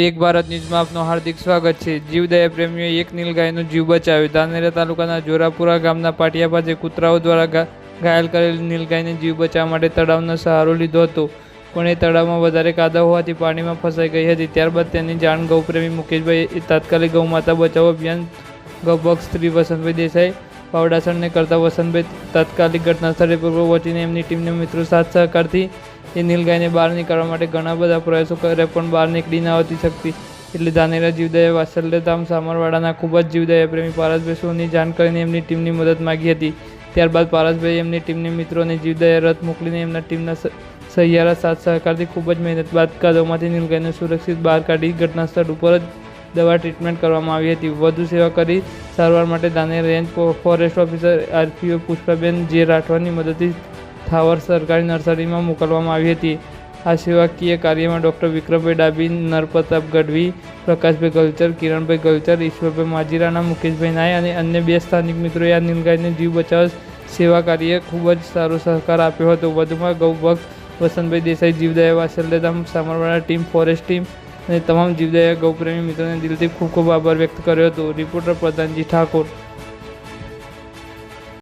એક ભારત ન્યૂઝમાં આપનું હાર્દિક સ્વાગત છે. જીવદયા પ્રેમીઓએ એક નીલગાયનું જીવ બચાવ્યું. ધાનેરા તાલુકાના જોરાપુરા ગામના પાટિયા પાસે કૂતરાઓ દ્વારા ઘાયલ કરેલ નીલગાયને જીવ બચાવવા માટે તળાવનો સહારો લીધો હતો. પણ એ તળાવમાં વધારે કાદવ હોવાથી પાણીમાં ફસાઈ ગઈ હતી. ત્યારબાદ તેની જાણ ગૌપ્રેમી મુકેશભાઈ તાત્કાલિક ગૌમાતા બચાવ અભિયાન ગૌભક્ષ શ્રી વસંતભાઈ દેસાઈ પાવડાસણને કરતા વસંતભાઈ તાત્કાલિક ઘટના સ્થળે પર પહોંચીને એમની ટીમને મિત્રો સાથ સહકારથી એ નીલગાયને બહાર નીકળવા માટે ઘણા બધા પ્રયાસો કર્યા, પણ બહાર નીકળી ન હતી શકતી. એટલે ધાનેરા જીવદયા વાત્સલ્યધામ સામરવાડાના ખૂબ જ જીવદયા પ્રેમી પારસભાઈ સોની જાણ કરીને એમની ટીમની મદદ માગી હતી. ત્યારબાદ પારસભાઈ એમની ટીમની મિત્રોને જીવદયા રથ મોકલીને એમના ટીમના સહિયારા સાથ સહકારથી ખૂબ જ મહેનત બાદ કાદવમાંથી નીલગાયને સુરક્ષિત બહાર કાઢી ઘટના સ્થળ ઉપર જ દવા ટ્રીટમેન્ટ કરવામાં આવી હતી. વધુ સેવા કરી સારવાર માટે દાનેર range forest officer R P O Pushpaben J રાઠવાની મદદથી થાવર સરકારી નર્સરીમાં મોકલવામાં આવી હતી. આ સેવાકીય કાર્યમાં ડૉક્ટર વિક્રમભાઈ ડાબી નરપ્રતાપ ગઢવી, પ્રકાશભાઈ ગલચર, કિરણભાઈ ગલચર, ઈશ્વરભાઈ માજીરાના, મુકેશભાઈ નાય અને અન્ય બે સ્થાનિક મિત્રોએ આ નીલગાયને જીવ બચાવ સેવા કાર્ય ખૂબ જ સારો સહકાર આપ્યો હતો. વધુમાં ગૌભક્ત વસંતભાઈ દેસાઈ જીવદયા વાસલ્યધામ સામરવાડા ટીમ ફોરેસ્ટ ટીમ અને તમામ જીવદયા ગૌપ્રેમી મિત્રોને દિલથી ખૂબ ખૂબ આભાર વ્યક્ત કર્યો હતો. રિપોર્ટર પ્રધાનજી ઠાકોર.